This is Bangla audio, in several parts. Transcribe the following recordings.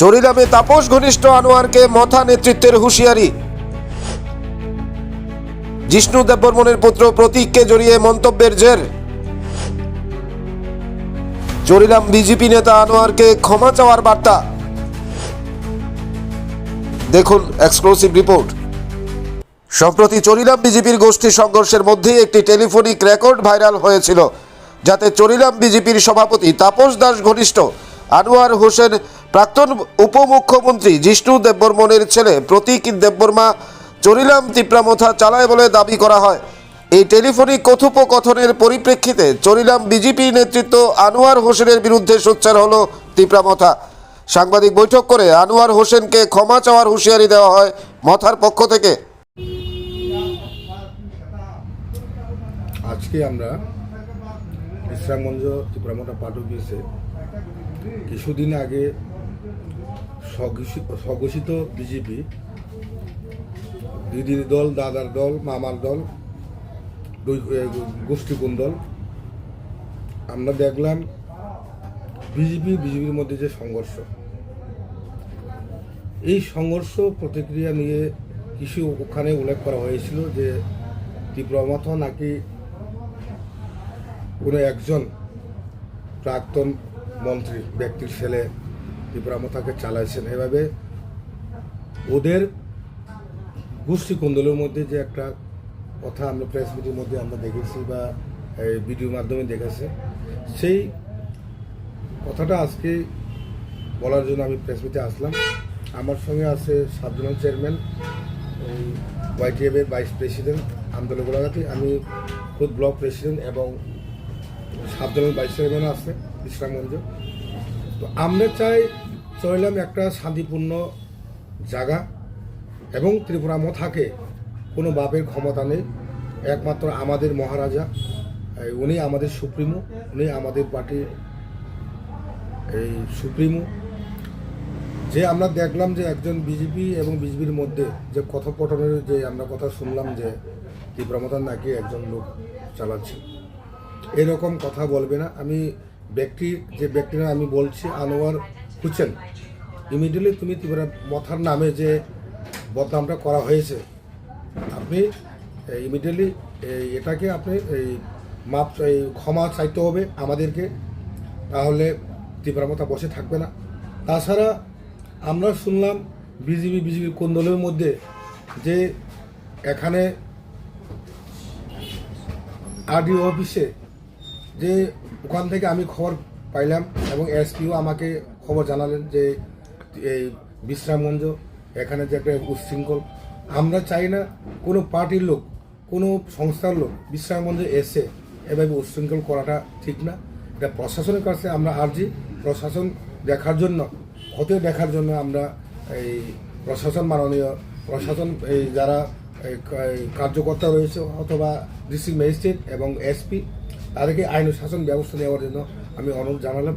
চরিলামে তাপস ঘনিষ্ঠ আনোয়ারকে মথা নেতৃত্বের হুঁশিয়ারি। জিষ্ণু দেববর্মনের পুত্র প্রতীককে জড়িয়ে মন্তব্যের জের। চরিলাম বিজেপি নেতা আনোয়ারকে ক্ষমা চাওয়ার বার্তা। দেখুন এক্সক্লুসিভ রিপোর্ট। সম্প্রতি চরিলাম বিজেপির গোষ্ঠী সংঘর্ষের মধ্যেই একটি টেলিফোনিক রেকর্ড ভাইরাল হয়েছিল, যাতে চরিলাম বিজেপির সভাপতি তাপস দাস ঘনিষ্ঠ আনোয়ার হোসেন, প্রাক্তন উপমুখ্যমন্ত্রী জিষ্ণু দেববর্মনের ছেলে প্রতীক দেববর্মা চরিলাম তিপ্রামথা চালায় বলে দাবি করা হয়। এই টেলিফোনিক কথোপকথনের পরিপ্রেক্ষিতে চরিলাম বিজেপি নেতৃত্ব আনোয়ার হোসেনের বিরুদ্ধে সোচ্চার হল তিপ্রামথা। সাংবাদিক বৈঠক করে আনোয়ার হোসেনকে ক্ষমা চাওয়ার হুঁশিয়ারি দেওয়া হয় মথার পক্ষ থেকে। আজকে আমরা বিশ্রামগঞ্জ ত্রিপুরামোটা পাঠ অফিসে কিছুদিন আগে স্বঘোষিত বিজেপি দিদির দল দাদার দল মামার দল দুই এ, গোষ্ঠী কোন দল আমরা দেখলাম বিজেপি বিজেপির মধ্যে যে সংঘর্ষ। এই সংঘর্ষ প্রতিক্রিয়া নিয়ে কিছু ওখানে উল্লেখ করা হয়েছিল যে তীব্রমথ নাকি কোনো একজন প্রাক্তন মন্ত্রী, ব্যক্তির ছেলে ত্রিপুরামথাকে চালাইছেন। এভাবে ওদের গোষ্ঠী কুন্দলের মধ্যে যে একটা কথা আমরা প্রেস মিটের মধ্যে আমরা দেখেছি বা এই ভিডিওর মাধ্যমে দেখেছি, সেই কথাটা আজকে বলার জন্য আমি প্রেস মিটে আসলাম। আমার সঙ্গে আছে সাবজনাল চেয়ারম্যান ওয়াইটিএফ এর ভাইস প্রেসিডেন্ট আন্দোলন গোলাঘাটি। আমি খুদ ব্লক প্রেসিডেন্ট এবং সাবজনাল ভাইস চেয়ারম্যানও আছে। বিশ্রামগঞ্জ তো আমরা চাই চাইলাম একটা শান্তিপূর্ণ জায়গা এবং ত্রিপুরা মথাকে কোনো বাপের ক্ষমতা নেই। একমাত্র আমাদের মহারাজা উনি আমাদের সুপ্রিমো, উনি আমাদের পার্টির এই সুপ্রিমো। যে আমরা দেখলাম যে একজন বিজেপি এবং বিজেপির মধ্যে যে কথোপকথনের যে আমরা কথা শুনলাম যে তীব্রমতার নাকি একজন লোক চালাচ্ছে, এরকম কথা বলবে না। আমি ব্যক্তি, যে ব্যক্তিরা আমি বলছি, আনোয়ার হুসেন ইমিডিয়েটলি তুমি তীব্র মথার নামে যে বদনামটা করা হয়েছে, আপনি ইমিডিয়েটলি এটাকে আপনি এই মাপ এই ক্ষমা চাইতে হবে আমাদেরকে, তাহলে তীব্রমতা বসে থাকবে না। তাছাড়া আমরা শুনলাম বিজেপি বিজেপি কোন দলের মধ্যে যে এখানে আরডিও অফিসে যে ওখান থেকে আমি খবর পাইলাম এবং এসপিও আমাকে খবর জানালেন যে এই বিশ্রামগঞ্জ এখানে যে একটা উচ্ছৃঙ্খল, আমরা চাই না কোনো পার্টির লোক, কোনো সংস্থার লোক বিশ্রামগঞ্জে এসে এভাবে উচ্ছৃঙ্খল করাটা ঠিক না। এটা প্রশাসনের কাছে আমরা আর্জি, প্রশাসন দেখার জন্য হতে দেখার জন্য আমরা এই প্রশাসন মাননীয়, প্রশাসন এই যারা কার্যকর্তা রয়েছে অথবা ডিস্ট্রিক্ট ম্যাজিস্ট্রেট এবং এসপি তাদেরকে আইন শাসন ব্যবস্থা নেওয়ার জন্য আমি অনুরোধ জানালাম।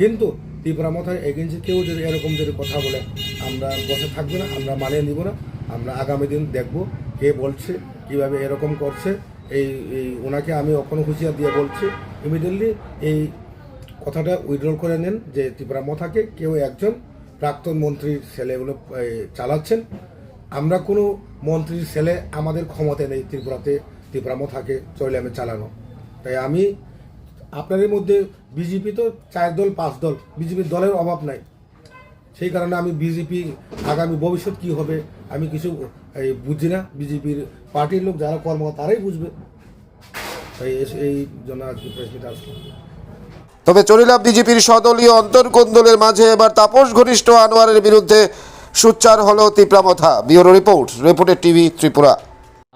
কিন্তু ত্রিপুরা মাথায় এগেন্সে কেউ যদি এরকম যদি কথা বলে, আমরা বসে থাকব না, আমরা মানিয়ে নিব না। আমরা আগামী দিন দেখব কে বলছে, কীভাবে এরকম করছে। এই এই, ওনাকে আমি অখন হুঁশিয়ার দিয়ে বলছি ইমিডিয়েটলি এই কথাটা উইথড্রল করে নেন যে ত্রিপুরা মথাকে কেউ একজন প্রাক্তন মন্ত্রীর ছেলেগুলো চালাচ্ছেন। আমরা কোনো মন্ত্রীর ছেলে আমাদের ক্ষমতায় নেই ত্রিপুরাতে, ত্রিপুরা মথাকে চৈলামে চালানো। তাই আমি আপনাদের মধ্যে বিজেপি তো চার দল, পাঁচ দল বিজেপির দলের অভাব নাই। সেই কারণে আমি বিজেপি আগামী ভবিষ্যৎ কি হবে, আমি কিছু বুঝি না। বিজেপির পার্টির লোক যারা কর্ম তারাই বুঝবে। তাই এই জন্য আজকে প্রেস মিট আসলাম। তবে চরিলাম বিজেপির সদলীয় অন্তর্কোন্দলের মাঝে। এবার তাপস ঘনিষ্ঠ আনোয়ারের বিরুদ্ধে সুচ্চার হল তিপ্রামথা। ব্যুরো রিপোর্ট, রিপোর্টের টিভি ত্রিপুরা।